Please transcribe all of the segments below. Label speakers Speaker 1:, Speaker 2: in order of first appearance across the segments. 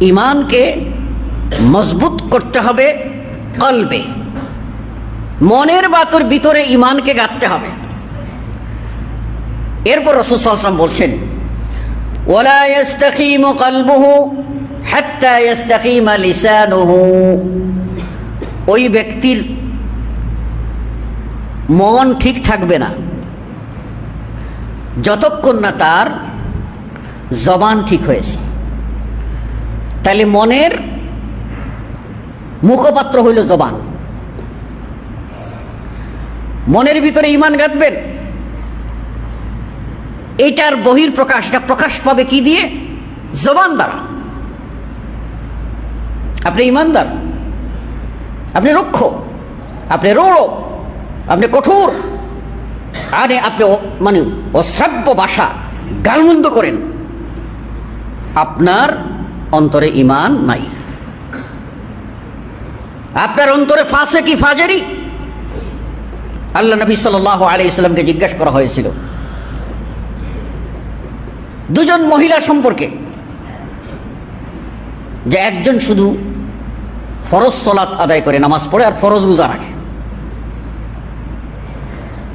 Speaker 1: ইমানকে মজবুত করতে হবে কলবে। মনের বাতর ভিতরে ইমানকে গাঁথতে হবে। এরপর রসুল সাল্লাম বলছেন ওলা ইয়াস্তাকিমু কলবুহু হাত্তা ইয়াস্তাকিমা লিসানুহু। ওই ব্যক্তির মন ঠিক থাকবে না। যতক্ষণ না তার জবান ঠিক হয়েছে। তাহলে মনের মুখপাত্র হইল জবান। মনের ভিতরে ইমান গাঁথবেন। এটার বহির প্রকাশটা প্রকাশ পাবে কি দিয়ে? জবান দ্বারা আপনি ইমানদার আপনি রক্ষ। আপনি রৌড়। আপনি কঠোর। আরে আপনি মানে অশ্রাব্য ভাষা গালমন্দ করেন। আপনার অন্তরে ইমান নাই। আপনার অন্তরে ফাঁসে কি ফাজেরি? আল্লাহ নবী সাল আলী ইসলামকে জিজ্ঞাসা করা হয়েছিল। দুজন মহিলা সম্পর্কে। যে একজন শুধু ফরজ সলাৎ আদায় করে, নামাজ পড়ে, আর ফরজ রোজা রাখে।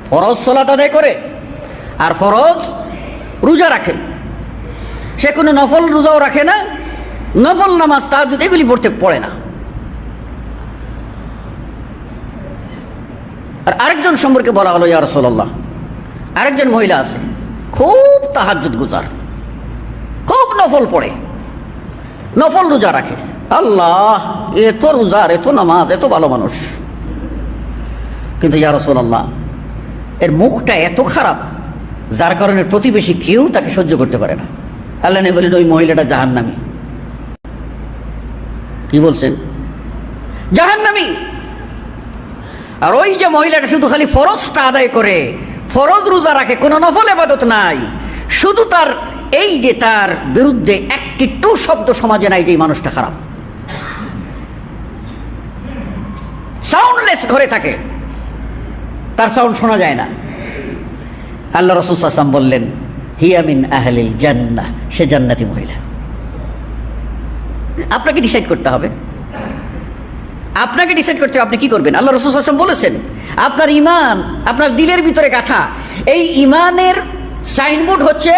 Speaker 1: ফরজ সলাৎ আদায় করে, আর ফরজ রোজা রাখে। সে কোনো নফল রোজাও রাখে না। নফল নামাজ তাহাজুদ এগুলি পড়তে পড়ে না। আর আরেকজন সম্পর্কে বলা হলো, ইয়া রসল্লাহ আরেকজন মহিলা আছে, খুব তাহাজুদ গুজার, খুব নফল পড়ে, নফল রোজা রাখে। আল্লাহ, এত রোজার এত নামাজ, এত ভালো মানুষ। কিন্তু ইয়া রসল্লাহ এর মুখটা এত খারাপ, যার কারণে প্রতিবেশী কেউ তাকে সহ্য করতে পারে না। আল্লাহ বলেন, ওই মহিলাটা জাহান্নামী। কি বলছেন? জাহান্নামী। আর ওই যে মহিলাটা শুধু খালি ফরজটা আদায় করে, ফরজ রোজা রাখে, কোনো নফল এবাদত নাই। শুধু তার, এই যে তার বিরুদ্ধে একটি টু শব্দ সমাজে নাই যে মানুষটা খারাপ। সাউন্ডলেস ঘরে থাকে। তার সাউন্ড শোনা যায় না। আল্লাহ রসুল আসলাম বললেন হিয়ামিন আহলিল জান্না সে জান্নাতি মহিলা। আপনাকে ডিসাইড করতে হবে। আপনাকে ডিসাইড করতে হবে, আপনি কি করবেন? আল্লাহ রসুল আসলাম বলেছেন, আপনার ইমান আপনার দিলের ভিতরে গাথা। এই ইমানের সাইনবোর্ড হচ্ছে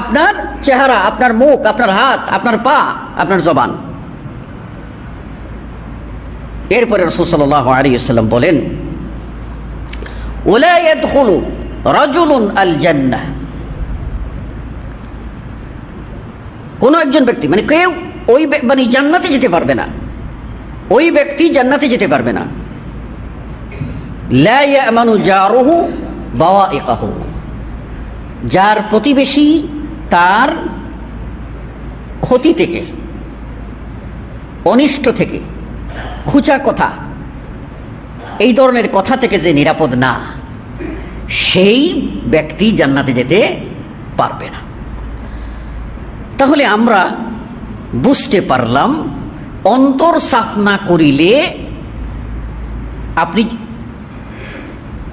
Speaker 1: আপনার চেহারা, আপনার মুখ, আপনার হাত, আপনার পা, আপনার জবান। এরপরে রসুল আলিয়াল্লাম বলেন জান্নাহ কোনো একজন ব্যক্তি মানে কেউ ওই মানে জান্নাতে যেতে পারবে না। ওই ব্যক্তি জান্নাতে যেতে পারবে না। বাওয়াইকাহু। যার প্রতিবেশী তার ক্ষতি থেকে, অনিষ্ট থেকে, খুচা কথা, এই ধরনের কথা থেকে যে নিরাপদ না, সেই ব্যক্তি জান্নাতে যেতে পারবে না। তাহলে আমরা বুঝতে পারলাম, অন্তর সাফ না করিলে আপনি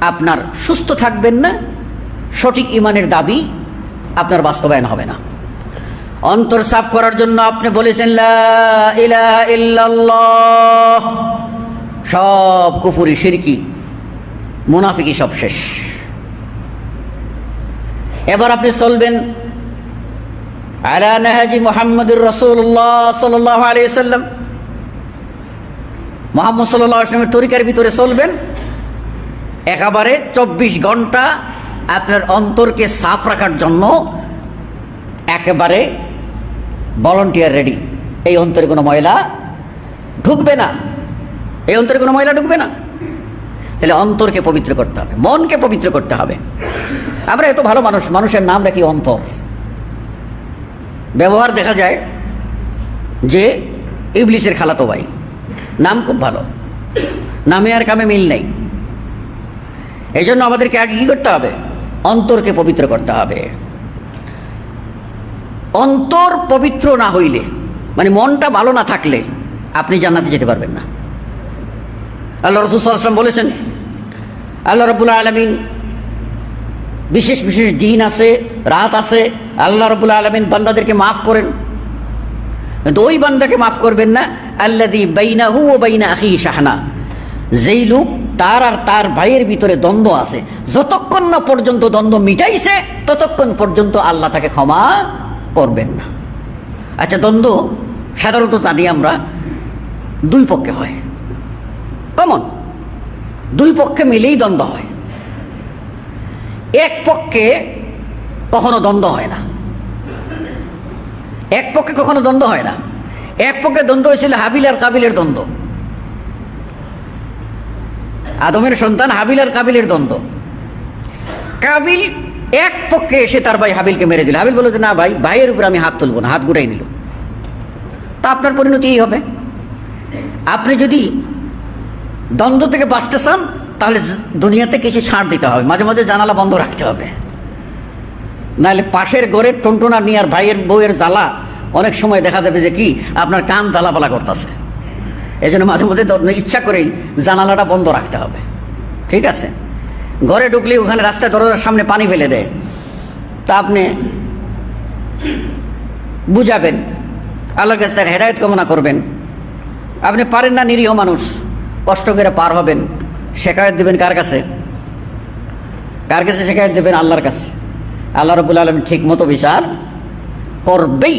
Speaker 1: আপনার সুস্থ থাকবেন না, সঠিক ইমানের দাবি আপনার বাস্তবায়ন হবে না। অন্তর সাফ করার জন্য আপনি বলেছেন সব কুফুরি শিরকি মুনাফিকি সব শেষ। এবার আপনি চলবেন আলা নাহাজি মোহাম্মদুর রসুল্লাহ সাল্লাহ আলিয়া সাল্লাম মোহাম্মদ সাল্লাহ তরিকার ভিতরে চলবেন। একেবারে চব্বিশ ঘণ্টা আপনার অন্তরকে সাফ রাখার জন্য একেবারে ভলন্টিয়ার রেডি এই অন্তরে কোনো ময়লা ঢুকবে না। এই অন্তরে কোনো ময়লা ঢুকবে না। তাহলে অন্তরকে পবিত্র করতে হবে, মনকে পবিত্র করতে হবে। আমরা এত ভালো মানুষ, মানুষের নাম রাখি অন্তর। ব্যবহার দেখা যায় যে ইবলিসের খালাতো ভাই। নাম খুব ভালো। নামে আর কামে মিল নেই। এই জন্য আমাদেরকে আগে কি করতে হবে? অন্তরকে পবিত্র করতে হবে। অন্তর পবিত্র না হইলে মানে মনটা ভালো না থাকলে আপনি জান্নাতে যেতে পারবেন না। আল্লাহ রসুল সাল্লাম বলেছেন, আল্লাহ রবুল্লা আলমিন বিশেষ বিশেষ দিন আছে, রাত আছে, আল্লাহ রবুল্লা আলমিন বান্দাদেরকে মাফ করেন। কিন্তু ওই বান্দাকে মাফ করবেন না আল্লাদি বাইনা হু ও বাইনা আখি শাহানা। যেই লোক তার আর তার ভাইয়ের ভিতরে দ্বন্দ্ব আছে, যতক্ষণ না পর্যন্ত দ্বন্দ্ব মিটাইছে, ততক্ষণ পর্যন্ত আল্লাহ তাকে ক্ষমা করবেন না। আচ্ছা দ্বন্দ্ব সাধারণত জানি আমরা দুই পক্ষে হয়। কমন দুই পক্ষে মিলেই দ্বন্দ্ব হয়। এক পক্ষে কখনো দ্বন্দ্ব হয় না। এক পক্ষে কখনো দ্বন্দ্ব হয় না। এক পক্ষে দ্বন্দ্ব হয়েছিল হাবিল আর কাবিলের দ্বন্দ্ব। আদমের সন্তান হাবিল আর কাবিলের দ্বন্দ্ব। কাবিল এক পক্ষে এসে তার ভাই হাবিলকে মেরে দিল। হাবিল বলল যে, না ভাই, ভাইয়ের উপর আমি হাত তুলবো না, হাত গুটাই নিল। তা আপনার পরিণতি এই হবে। আপনি যদি দ্বন্দ্ব থেকে বাঁচতে চান তাহলে দুনিয়াতে কিছু ছাড় দিতে হবে। মাঝে মাঝে জানালা বন্ধ রাখতে হবে। নাহলে পাশের ঘরের টনটনা নিয়ে আর ভাইয়ের বউয়ের জ্বালা অনেক সময় দেখা যাবে যে কি আপনার কান জ্বালাপালা করতেছে। এই জন্য মাঝে মধ্যে ইচ্ছা করেই জানালাটা বন্ধ রাখতে হবে। ঠিক আছে? ঘরে ঢুকলে ওখানে রাস্তায় দরজার সামনে পানি ফেলে দেয়। তা আপনি বুঝাবেন। আল্লাহর কাছে তার হেদায়ত কামনা করবেন। আপনি পারেন না নিরীহ মানুষ। কষ্ট করে পার হবেন। শেখায়ত দেবেন কার কাছে? কার কাছে শেখায়ত দেবেন? আল্লাহর কাছে। আল্লাহ রবুল আলম ঠিক মতো বিচার করবেই।